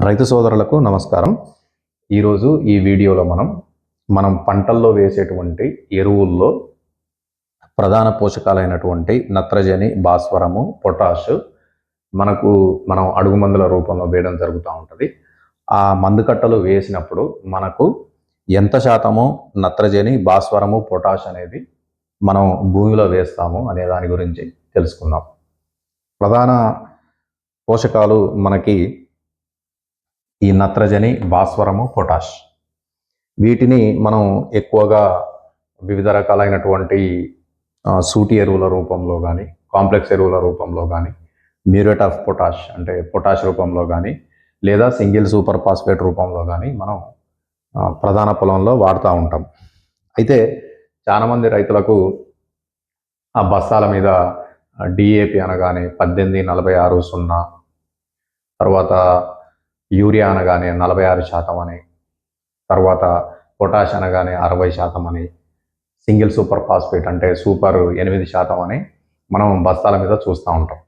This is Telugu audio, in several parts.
రైతు సోదరులకు నమస్కారం. ఈరోజు ఈ వీడియోలో మనం మనం పంటల్లో వేసేటువంటి ఎరువుల్లో ప్రధాన పోషకాలైనటువంటి నత్రజని భాస్వరము పొటాష్ మనకు మనం అడుగు మందుల రూపంలో వేయడం జరుగుతూ ఉంటుంది. ఆ మందు కట్టలు వేసినప్పుడు మనకు ఎంత శాతము నత్రజని భాస్వరము పొటాష్ అనేది మనం భూమిలో వేస్తాము అనే దాని గురించి తెలుసుకుందాం. ప్రధాన పోషకాలు మనకి ఈ నత్రజని భాస్వరము పొటాష్. వీటిని మనం ఎక్కువగా వివిధ రకాలైనటువంటి సూటి ఎరువుల రూపంలో కానీ కాంప్లెక్స్ ఎరువుల రూపంలో కానీ మ్యూరేట్ ఆఫ్ పొటాష్ అంటే పొటాష్ రూపంలో కానీ లేదా సింగిల్ సూపర్ ఫాస్ఫేట్ రూపంలో కానీ మనం ప్రధాన పొలంలో వాడుతూ ఉంటాం. అయితే చాలామంది రైతులకు ఆ బస్తాల మీద డిఏపి అనగానే పద్దెనిమిది నలభై ఆరు సున్నా తర్వాత యూరియా అనగానే నలభై ఆరు శాతం అని తర్వాత పొటాష్ అనగానే అరవై శాతం అని సింగిల్ సూపర్ ఫాస్ఫేట్ అంటే సూపర్ ఎనిమిది శాతం అని మనం బస్తాల మీద చూస్తూ ఉంటాం.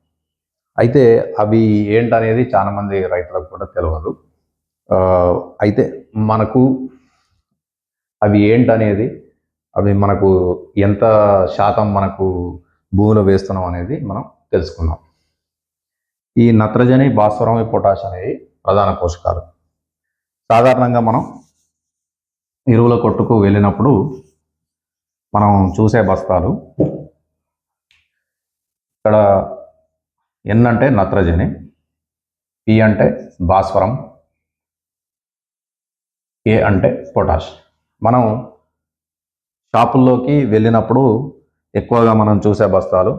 అయితే అవి ఏంటనేది చాలామంది రైతులకు కూడా తెలియదు అయితే మనకు అవి ఏంటనేది అవి మనకు ఎంత శాతం మనకు భూమిలో వేస్తున్నాం అనేది మనం తెలుసుకుందాం. ఈ నత్రజని భాస్వరం పొటాష్ అనేవి ప్రధాన పోషకాలు. సాధారణంగా మనం ఎరువుల కొట్టుకు వెళ్ళినప్పుడు మనం చూసే బస్తాలు ఇక్కడ ఎన్ అంటే నత్రజని పి అంటే భాస్వరం ఏ అంటే పొటాష్. మనం షాపుల్లోకి వెళ్ళినప్పుడు ఎక్కువగా మనం చూసే బస్తాలు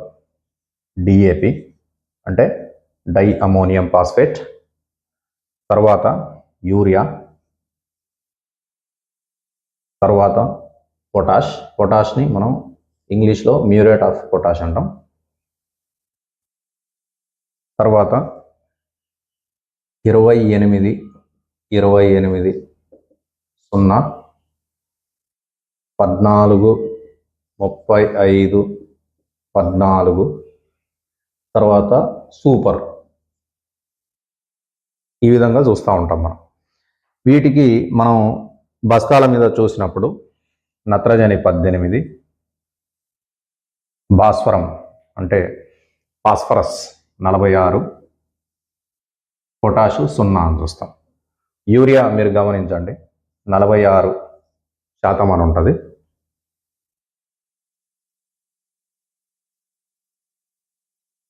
డిఏపి అంటే డై అమోనియం ఫాస్ఫేట్ తర్వాత యూరియా తర్వాత పొటాష్. పొటాష్ని మనం ఇంగ్లీష్లో మ్యూరేట్ ఆఫ్ పొటాష్ అంటాం. తర్వాత ఇరవై ఎనిమిది ఇరవై ఎనిమిది సున్నా పద్నాలుగు ముప్పై ఐదు పద్నాలుగు తర్వాత సూపర్. ఈ విధంగా చూస్తూ ఉంటాం మనం. వీటికి మనం బస్తాల మీద చూసినప్పుడు నత్రజని పద్దెనిమిది భాస్వరం అంటే ఫాస్ఫరస్ నలభై ఆరు పొటాషు సున్నా అని చూస్తాం. యూరియా మీరు గమనించండి నలభై ఆరు శాతం అని ఉంటుంది.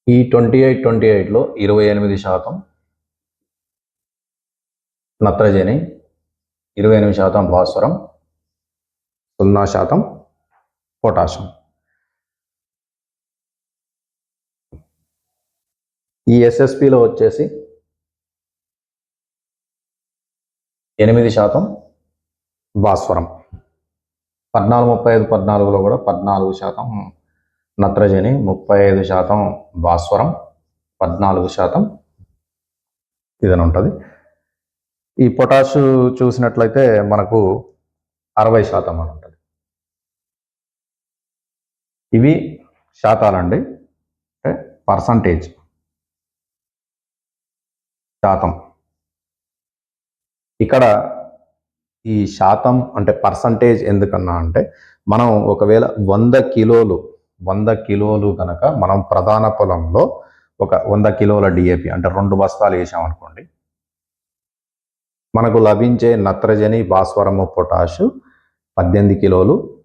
ఈ ట్వంటీ ఎయిట్ ట్వంటీ ఎయిట్లో ఇరవై ఎనిమిది శాతం నత్రజని ఇరవై ఎనిమిది శాతం భాస్వరం సున్నా శాతం పొటాషియం ఈ ఎస్ఎస్పిలో వచ్చేసి ఎనిమిది శాతం భాస్వరం. పద్నాలుగు ముప్పై ఐదు పద్నాలుగులో కూడా పద్నాలుగు శాతం నత్రజని ముప్పై ఐదు శాతం భాస్వరం పద్నాలుగు శాతం ఇదని ఉంటుంది ఈ పొటాష్ చూసినట్లయితే మనకు అరవై శాతం అని ఉంటుంది. ఇవి శాతాలండి. అంటే పర్సంటేజ్ శాతం. ఇక్కడ ఈ శాతం అంటే పర్సంటేజ్ ఎందుకన్నా అంటే మనం ఒకవేళ వంద కిలోలు వంద కిలోలు కనుక మనం ప్రధాన పొలంలో ఒక వంద కిలోల డిఏపి అంటే రెండు బస్తాలు వేసామనుకోండి మనకు లభించే నత్రజని భాస్వరము పొటాషు పద్దెనిమిది కిలోలు.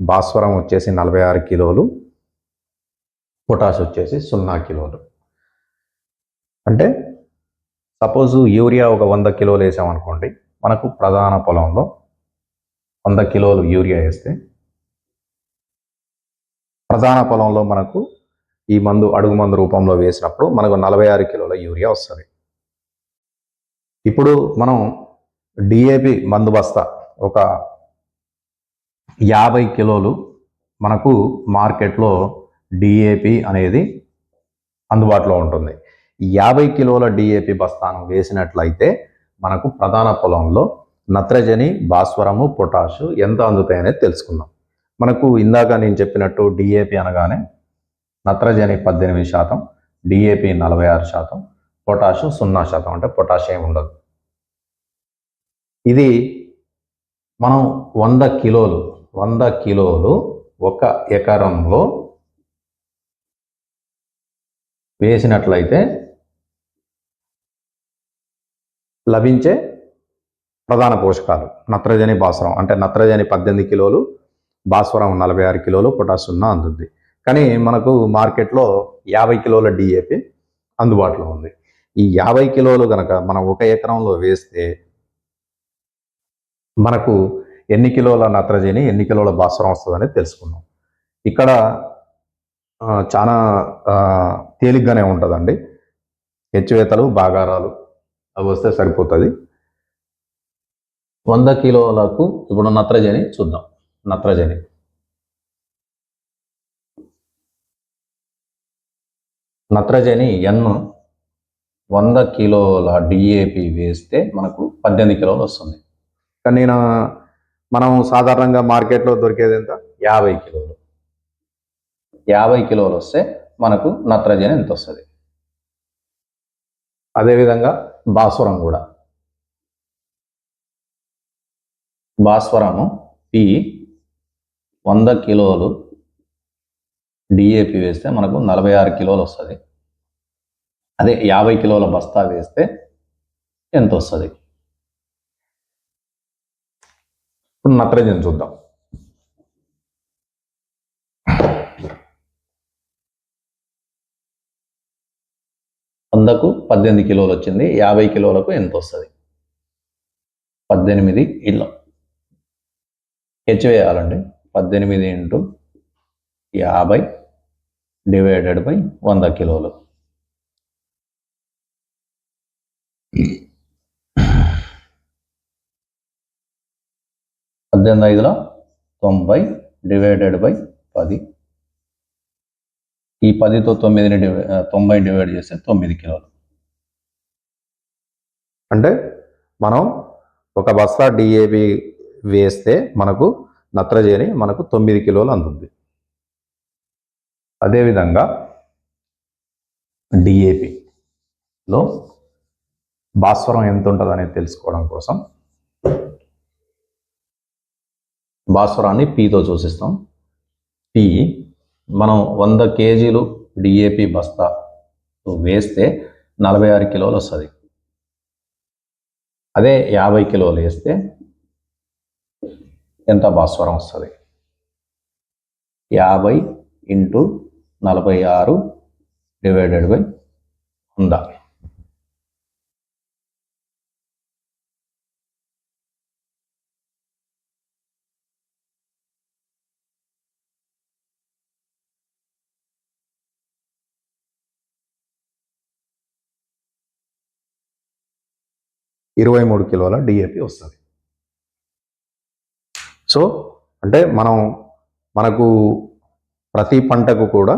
భాస్వరం వచ్చేసి నలభై ఆరు కిలోలు. పొటాష్ వచ్చేసి సున్నా కిలోలు. అంటే సపోజు యూరియా ఒక వంద కిలోలు వేసామనుకోండి మనకు ప్రధాన పొలంలో వంద కిలోలు యూరియా వేస్తే ప్రధాన పొలంలో మనకు ఈ మందు అడుగు మందు రూపంలో వేసినప్పుడు మనకు నలభై ఆరు కిలోల యూరియా వస్తుంది. ఇప్పుడు మనం డిఏపి మందు బస్తా ఒక యాభై కిలోలు మనకు మార్కెట్లో డిఏపి అనేది అందుబాటులో ఉంటుంది. యాభై కిలోల డిఏపి బస్తాను వేసినట్లయితే మనకు ప్రధాన పొలంలో నత్రజని భాస్వరము పొటాషు ఎంత అందుతాయనేది తెలుసుకుందాం. మనకు ఇందాక నేను చెప్పినట్టు డిఏపి అనగానే నత్రజని పద్దెనిమిది శాతం డిఏపి నలభై ఆరు శాతం పొటాషు సున్నా శాతం అంటే పొటాషియం ఉండదు. ఇది మనం వంద కిలోలు వంద కిలోలు ఒక ఎకరంలో వేసినట్లయితే లభించే ప్రధాన పోషకాలు. నత్రజని భాస్వరం అంటే నత్రజని పద్దెనిమిది కిలోలు భాస్వరం నలభై ఆరు కిలోలు పొటాష్ సున్నా అందుద్ది. కానీ మనకు మార్కెట్లో యాభై కిలోల డిఏపి అందుబాటులో ఉంది. ఈ యాభై కిలోలు కనుక మనం ఒక ఎకరంలో వేస్తే మనకు ఎన్ని కిలోల నత్రజని ఎన్ని కిలోల భాస్వరం వస్తుందని తెలుసుకున్నాం ఇక్కడ చాలా తేలిగ్గానే ఉంటుందండి. హెచ్చువేతలు బాగారాలు అవి వస్తే సరిపోతుంది. వంద కిలోలకు ఇప్పుడు నత్రజని చూద్దాం. నత్రజని. నత్రజని ఎన్ వంద కిలోల డిఏపి వేస్తే మనకు పద్దెనిమిది కిలోలు వస్తుంది. కానీ నేను మనం సాధారణంగా మార్కెట్లో దొరికేది ఎంత? యాభై కిలోలు. యాభై కిలోలు వస్తే మనకు నత్రజని ఎంత వస్తుంది? అదేవిధంగా? భాస్వరం కూడా. భాస్వరము పి వంద కిలోలు డిఏపి వేస్తే మనకు నలభై ఆరు కిలోలు వస్తుంది. అదే యాభై కిలోల బస్తా వేస్తే ఎంత వస్తుంది ఇప్పుడు నత్రజని చూద్దాం. వందకు పద్దెనిమిది కిలోలు వచ్చింది యాభై కిలోలకు ఎంత వస్తుంది పద్దెనిమిది ఇల్లు హెచ్ వేయాలండి పద్దెనిమిది ఇంటూ యాభై డివైడెడ్ బై వంద కిలోలు. పద్దెనిమిది ఐదులో తొంభై డివైడెడ్ బై పది. ఈ పదితో తొమ్మిదిని డివై తొంభై డివైడ్ చేస్తే తొమ్మిది కిలోలు. అంటే మనం ఒక బస్తా డిఏబి వేస్తే మనకు నత్రజని మనకు తొమ్మిది కిలోలు అందుతుంది అదేవిధంగా డిఏపిలో భాస్వరం ఎంత ఉంటుంది అనేది తెలుసుకోవడం కోసం. భాస్వరాన్ని పీతో సూచిస్తాం పీ మనం వంద కేజీలు డిఏపి బస్తా వేస్తే నలభై ఆరు కిలోలు వస్తుంది. అదే యాభై కిలోలు వేస్తే ఎంత భాస్వరం వస్తుంది? యాభై ఇంటూ నలభై ఆరు డివైడెడ్ బై వంద. ఇరవై మూడు కిలోల డిఏపి వస్తుంది. సో అంటే మనం మనకు ప్రతి పంటకు కూడా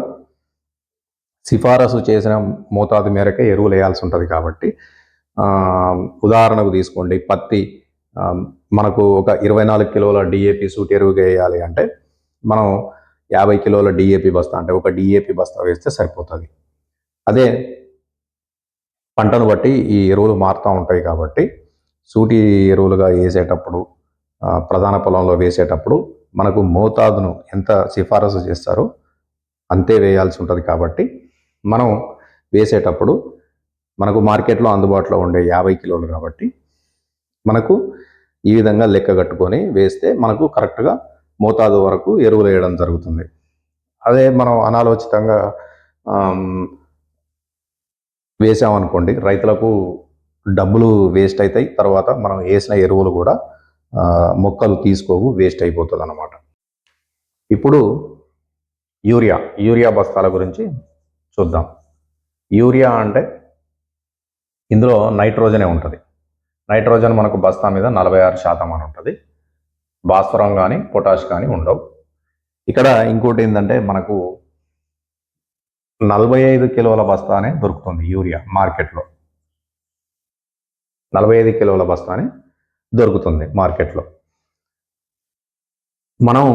సిఫారసు చేసిన మోతాదు మేరకే ఎరువులు వేయాల్సి ఉంటుంది కాబట్టి ఉదాహరణకు తీసుకోండి పత్తి మనకు ఒక ఇరవై నాలుగు కిలోల డిఏపి సూట్ ఎరువుగా వేయాలి అంటే మనం యాభై కిలోల డిఏపి బస్తా అంటే ఒక డిఏపి బస్తా వేస్తే సరిపోతుంది. అదే పంటను బట్టి ఈ ఎరువులు మారుతూ ఉంటాయి కాబట్టి సూటి ఎరువులుగా వేసేటప్పుడు ప్రధాన పొలంలో వేసేటప్పుడు మనకు మోతాదును ఎంత సిఫారసు చేస్తారో అంతే వేయాల్సి ఉంటుంది కాబట్టి మనం వేసేటప్పుడు మనకు మార్కెట్లో అందుబాటులో ఉండే యాభై కిలోలు కాబట్టి మనకు ఈ విధంగా లెక్క కట్టుకొని వేస్తే మనకు కరెక్ట్గా మోతాదు వరకు ఎరువులు వేయడం జరుగుతుంది. అదే మనం అనాలోచితంగా వేసామనుకోండి రైతులకు డబ్బులు వేస్ట్ అవుతాయి తర్వాత మనం వేసిన ఎరువులు కూడా మొక్కలు తీసుకోవు వేస్ట్ అయిపోతుంది అన్నమాట ఇప్పుడు యూరియా యూరియా బస్తాల గురించి చూద్దాం. యూరియా అంటే ఇందులో నైట్రోజనే ఉంటుంది. నైట్రోజన్ మనకు బస్తా మీద నలభై ఆరు శాతం అని ఉంటుంది. భాస్వరం కానీ పొటాష్ కానీ ఉండవు. ఇక్కడ ఇంకోటి ఏంటంటే మనకు నలభై ఐదు కిలోల బస్తానే దొరుకుతుంది యూరియా మార్కెట్లో. నలభై ఐదు కిలోల బస్తానే దొరుకుతుంది మార్కెట్లో. మనం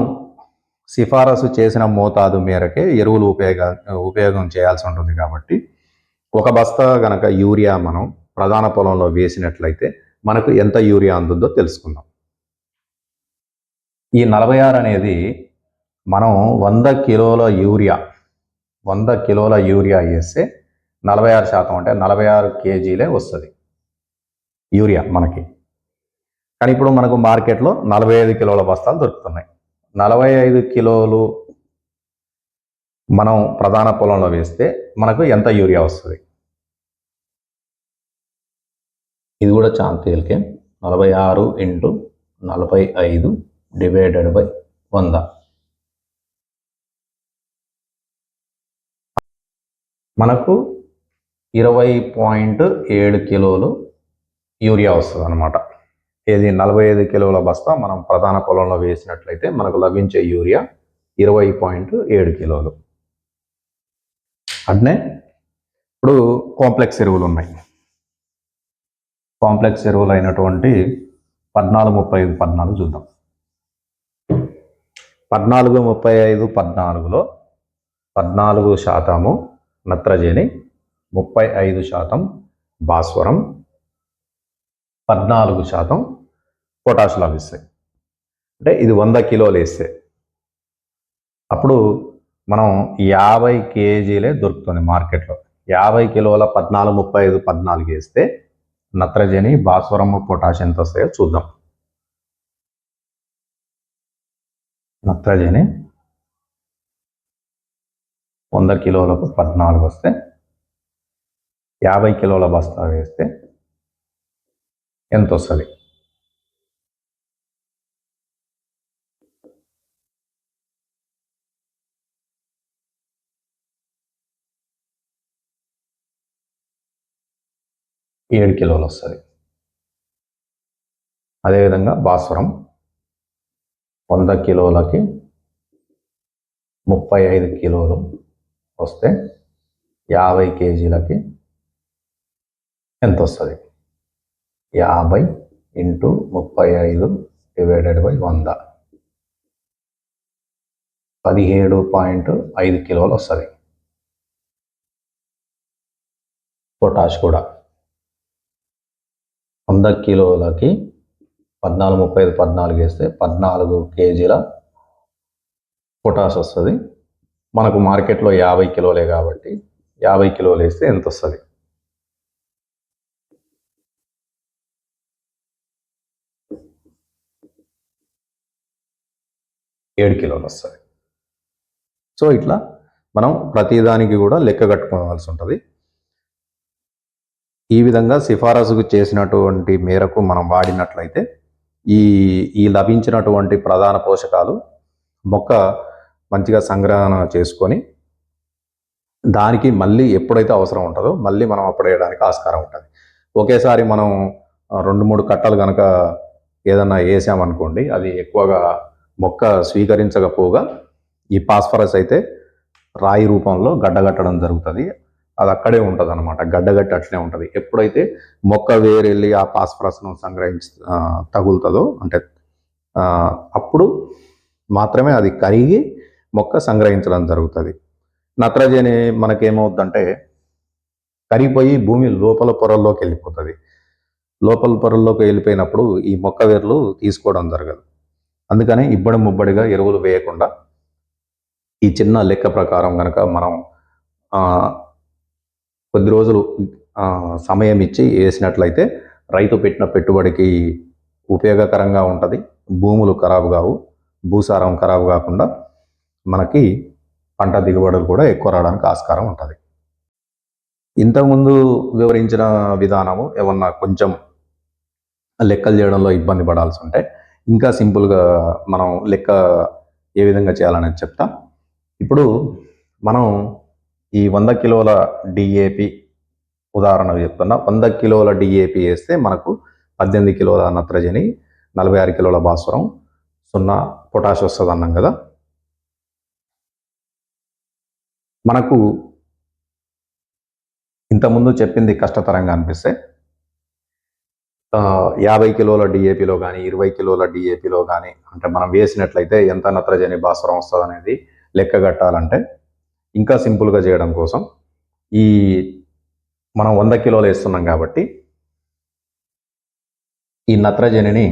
సిఫారసు చేసిన మోతాదు మేరకే ఎరువులు ఉపయోగ ఉపయోగం చేయాల్సి ఉంటుంది కాబట్టి ఒక బస్తా గనక యూరియా మనం ప్రధాన పొలంలో వేసినట్లయితే మనకు ఎంత యూరియా అందుందో తెలుసుకుందాం. ఈ నలభై ఆరు అనేది మనం వంద కిలోల యూరియా వంద కిలోల యూరియా వేస్తే నలభై ఆరు శాతం అంటే నలభై ఆరు కేజీలే వస్తుంది. యూరియా మనకి. కానీ ఇప్పుడు మనకు మార్కెట్లో నలభై ఐదు కిలోల బస్తాలు దొరుకుతున్నాయి. నలభై ఐదు కిలోలు మనం ప్రధాన పొలంలో వేస్తే మనకు ఎంత యూరియా వస్తుంది? ఇది కూడా చాలా తేలికే. నలభై ఆరు ఇంటూ నలభై ఐదు డివైడెడ్ బై వంద. మనకు ఇరవై పాయింట్ ఏడు కిలోలు యూరియా వస్తుంది అనమాట ఇది నలభై ఐదు కిలోల బస్తా మనం ప్రధాన పొలంలో వేసినట్లయితే మనకు లభించే యూరియా ఇరవై పాయింట్ ఏడు కిలోలు. అట్నే ఇప్పుడు కాంప్లెక్స్ ఎరువులు ఉన్నాయి. కాంప్లెక్స్ ఎరువులు అయినటువంటి పద్నాలుగు ముప్పై ఐదు పద్నాలుగు చూద్దాం. పద్నాలుగు ముప్పై ఐదు పద్నాలుగులో పద్నాలుగు శాతము నత్రజని ముప్పై ఐదు శాతం భాస్వరం పద్నాలుగు శాతం పొటాష్ లభిస్తాయి అంటే ఇది వంద కిలోలు వేస్తే. అప్పుడు మనం యాభై కేజీలే దొరుకుతుంది మార్కెట్లో. యాభై కిలోల పద్నాలుగు ముప్పై ఐదు పద్నాలుగు వేస్తే నత్రజని భాస్వరము పొటాష్ ఎంత వస్తాయో చూద్దాం. నత్రజని వంద కిలోలకు పద్నాలుగు వస్తే యాభై కిలోల బస్తా వేస్తే ఎంత వస్తుంది ఏడు కిలోలు వస్తుంది. అదేవిధంగా భాస్వరం వంద కిలోలకి ముప్పై ఐదు కిలోలు వస్తే యాభై కేజీలకి ఎంత వస్తుంది యాభై ఇంటూ ముప్పై ఐదు డివైడెడ్ బై వంద. పదిహేడు పాయింట్ ఐదు కిలోలు వస్తుంది. పొటాష్ కూడా. వంద కిలోలకి పద్నాలుగు ముప్పై ఐదు పద్నాలుగు వేస్తే పద్నాలుగు కేజీల పొటాష్ వస్తుంది. మనకు మార్కెట్లో యాభై కిలోలే కాబట్టి యాభై కిలోలు వేస్తే ఎంత వస్తుంది ఏడు కిలోలు వస్తుంది. సో ఇట్లా మనం ప్రతిదానికి కూడా లెక్క కట్టుకోవాల్సి ఉంటుంది. ఈ విధంగా సిఫారసుకు చేసినటువంటి మేరకు మనం వాడినట్లయితే ఈ ఈ లభించినటువంటి ప్రధాన పోషకాలు మొక్క మంచిగా సంగ్రహణ చేసుకొని దానికి మళ్ళీ ఎప్పుడైతే అవసరం ఉంటుందో మళ్ళీ మనం అప్పుడు వేయడానికి ఆస్కారం ఉంటుంది. ఒకేసారి మనం రెండు మూడు కట్టలు కనుక ఏదన్నా వేసామనుకోండి అది ఎక్కువగా మొక్క స్వీకరించకపోగా ఈ పాస్ఫరస్ అయితే రాయి రూపంలో గడ్డగట్టడం జరుగుతుంది. అది అక్కడే ఉంటుంది అనమాట గడ్డగట్టి అట్లనే ఉంటుంది. ఎప్పుడైతే మొక్క వేరెళ్ళి ఆ పాస్ఫరస్ను సంగ్రహించి తగులుతుందో అంటే అప్పుడు మాత్రమే అది కరిగి మొక్క సంగ్రహించడం జరుగుతుంది. నత్రజని మనకేమవుద్దంటే కరిగిపోయి భూమి లోపల పొరల్లోకి వెళ్ళిపోతుంది. లోపల పొరల్లోకి వెళ్ళిపోయినప్పుడు ఈ మొక్క వేర్లు తీసుకోవడం జరగదు. అందుకని ఇబ్బడి ముబ్బడిగా ఎరువులు వేయకుండా ఈ చిన్న లెక్క ప్రకారం కనుక మనం కొద్ది రోజులు సమయం ఇచ్చి వేసినట్లయితే రైతు పెట్టిన పెట్టుబడికి ఉపయోగకరంగా ఉంటుంది. భూములు ఖరాబు కావు. భూసారం ఖరాబు కాకుండా మనకి పంట దిగుబడులు కూడా ఎక్కువ రావడానికి ఆస్కారం ఉంటుంది. ఇంతకుముందు వివరించిన విధానము ఏమన్నా కొంచెం లెక్కలు చేయడంలో ఇబ్బంది పడాల్సి ఉంటే ఇంకా సింపుల్గా మనం లెక్క ఏ విధంగా చేయాలనేది చెప్తా. ఇప్పుడు మనం ఈ వంద కిలోల డిఏపి ఉదాహరణ చెప్తున్నా. వంద కిలోల డిఏపి వేస్తే మనకు పద్దెనిమిది కిలోల నత్రజని నలభై ఆరు కిలోల భాస్వరం సున్నా పొటాష్ వస్తుంది అన్నాం కదా. మనకు ఇంతకుముందు చెప్పింది కష్టతరంగా అనిపిస్తే యాభై కిలోల డిఏపిలో కానీ ఇరవై కిలోల డిఏపిలో కానీ అంటే మనం వేసినట్లయితే ఎంత నత్రజని భాస్వరం వస్తుంది అనేది లెక్క కట్టాలంటే ఇంకా సింపుల్గా చేయడం కోసం ఈ మనం వంద కిలోలు వేస్తున్నాం కాబట్టి ఈ నత్రజనిని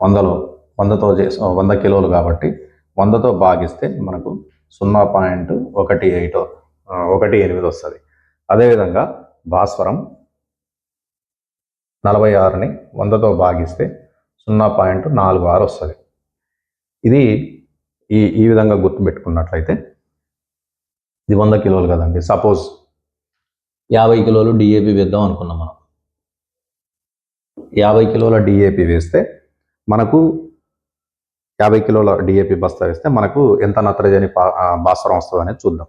వందలో వందతో చేసి వంద కిలోలు కాబట్టి వందతో భాగిస్తే మనకు సున్నా పాయింట్ ఒకటి ఎయిట్ ఒకటి ఎనిమిది వస్తుంది. అదేవిధంగా భాస్వరం నలభై ఆరుని వందతో భాగిస్తే సున్నా పాయింట్ నాలుగు ఆరు వస్తుంది. ఇది ఈ ఈ విధంగా గుర్తుపెట్టుకున్నట్లయితే ఇది వంద కిలోలు కదండి. సపోజ్ యాభై కిలోలు డిఏపి వేద్దాం అనుకున్నాం మనం. యాభై కిలోల డిఏపి వేస్తే మనకు యాభై కిలోల డిఏపి బస్తా వేస్తే మనకు ఎంత నత్రజని భాస్వరం వస్తుంది అనేది చూద్దాం.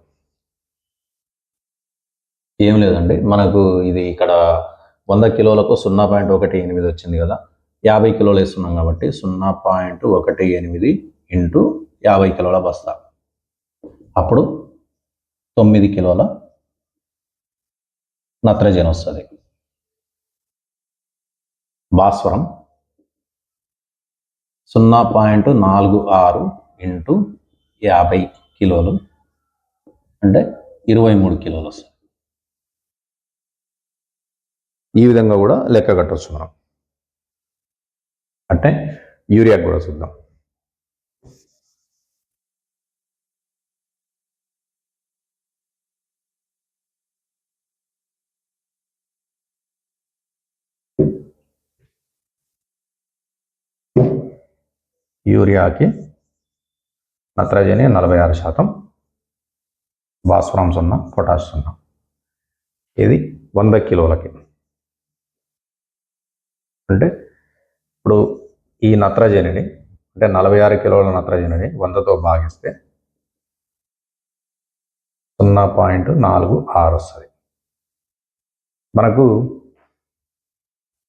ఏం లేదండి. మనకు ఇది ఇక్కడ వంద కిలోలకు సున్నా పాయింట్ ఒకటి ఎనిమిది వచ్చింది కదా. యాభై కిలోలు వేస్తున్నాం కాబట్టి సున్నా పాయింట్ ఒకటి ఎనిమిది ఇంటూ యాభై కిలోల బస్తా. అప్పుడు తొమ్మిది కిలోల నత్రజని వస్తుంది. భాస్వరం సున్నా పాయింట్ నాలుగు ఆరు ఇంటూ యాభై కిలోలు అంటే ఇరవై మూడు కిలోలు వస్తుంది. ఈ విధంగా కూడా లెక్క కట్టవచ్చు మనం. అంటే యూరియా కూడా చూద్దాం. యూరియాకి నత్రజని నలభై ఆరు శాతం భాస్వరం సున్నా పొటాష్ సున్నా. ఇది వంద కిలోలకి. అంటే ఇప్పుడు ఈ నత్రజనిని అంటే నలభై ఆరు కిలోల నత్రజనిని వందతో భాగిస్తే సున్నా పాయింట్ నాలుగు ఆరు వస్తుంది. మనకు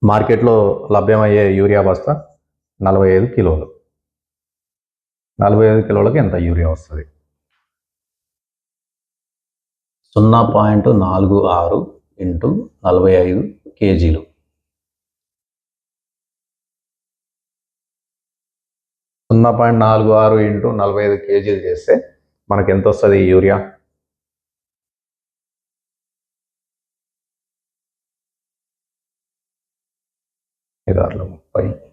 మార్కెట్లో లభ్యమయ్యే యూరియా బస్తా నలభై ఐదు కిలోలు. నలభై ఐదు కిలోలకి ఎంత యూరియా వస్తుంది. సున్నా పాయింట్ నాలుగు ఆరు ఇంటూ నలభై ఐదు కేజీలు. సున్నా పాయింట్ నాలుగు ఆరు ఇంటూ నలభై ఐదు కేజీలు చేస్తే మనకి ఎంత వస్తుంది యూరియా? ఐదారులో ముప్పై.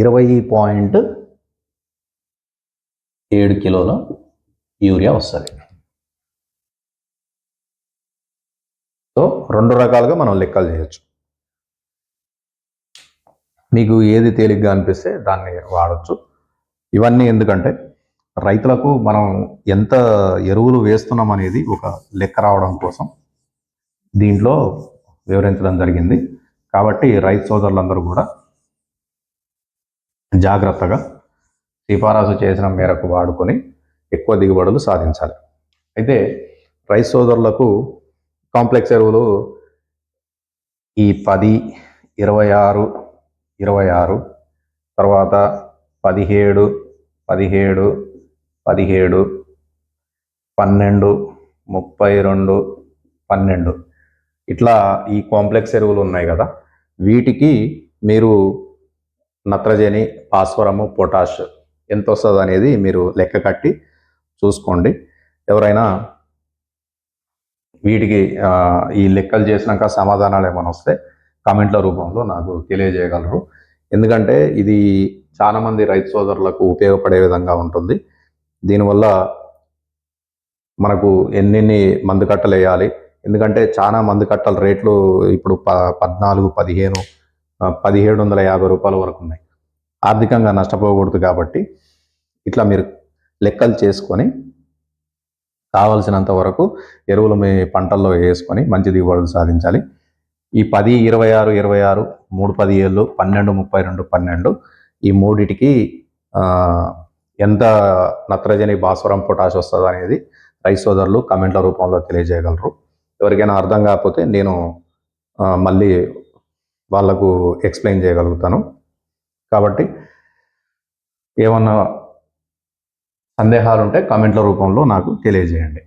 ఇరవై పాయింట్ ఏడు కిలోల యూరియా వస్తుంది. సో రెండు రకాలుగా మనం లెక్కలు చేయొచ్చు. మీకు ఏది తేలిగ్గా అనిపిస్తే దాన్ని వాడచ్చు. ఇవన్నీ ఎందుకంటే రైతులకు మనం ఎంత ఎరువులు వేస్తున్నాం అనేది ఒక లెక్క రావడం కోసం దీంట్లో వివరించడం జరిగింది. కాబట్టి రైతు సోదరులందరూ కూడా జాగ్రత్తగా సిఫారసు చేసిన మేరకు వాడుకొని ఎక్కువ దిగుబడులు సాధించాలి. అయితే రైస్ సోదరులకు కాంప్లెక్స్ ఎరువులు ఈ పది ఇరవై ఆరు ఇరవై ఆరు తర్వాత పదిహేడు పదిహేడు పదిహేడు పన్నెండు ముప్పై రెండు పన్నెండు. ఇట్లా ఈ కాంప్లెక్స్ ఎరువులు ఉన్నాయి కదా వీటికి మీరు నత్రజని భాస్వరము పొటాష్ ఎంత వస్తుంది అనేది మీరు లెక్క కట్టి చూసుకోండి. ఎవరైనా వీటికి ఈ లెక్కలు చేసినాక సమాధానాలు ఏమైనా వస్తే కామెంట్ల రూపంలో నాకు తెలియజేయగలరు. ఎందుకంటే ఇది చాలామంది రైతు సోదరులకు ఉపయోగపడే విధంగా ఉంటుంది. దీనివల్ల మనకు ఎన్నెన్ని మందు కట్టలు వేయాలి. ఎందుకంటే చాలా మందు కట్టల రేట్లు ఇప్పుడు ప పద్నాలుగు పదిహేను పదిహేడు వందల యాభై రూపాయల వరకు ఉన్నాయి. ఆర్థికంగా నష్టపోకూడదు కాబట్టి ఇట్లా మీరు లెక్కలు చేసుకొని కావలసినంత వరకు ఎరువులు మీ పంటల్లో వేసుకొని మంచి దిగుబడులు సాధించాలి. ఈ పది ఇరవై ఆరు ఇరవై ఆరు మూడు పది ఏళ్ళు పన్నెండు ముప్పై రెండు పన్నెండు ఈ మూడిటికి ఎంత నత్రజని భాస్వరం పొటాష్ వస్తుంది అనేది రైస్ సోదరులు కమెంట్ల రూపంలో తెలియజేయగలరు. ఎవరికైనా అర్థం కాకపోతే నేను మళ్ళీ వాళ్ళకు ఎక్స్ప్లెయిన్ చేయగలుగుతాను. కాబట్టి ఏమన్నా సందేహాలు ఉంటే కామెంట్ల రూపంలో నాకు తెలియజేయండి.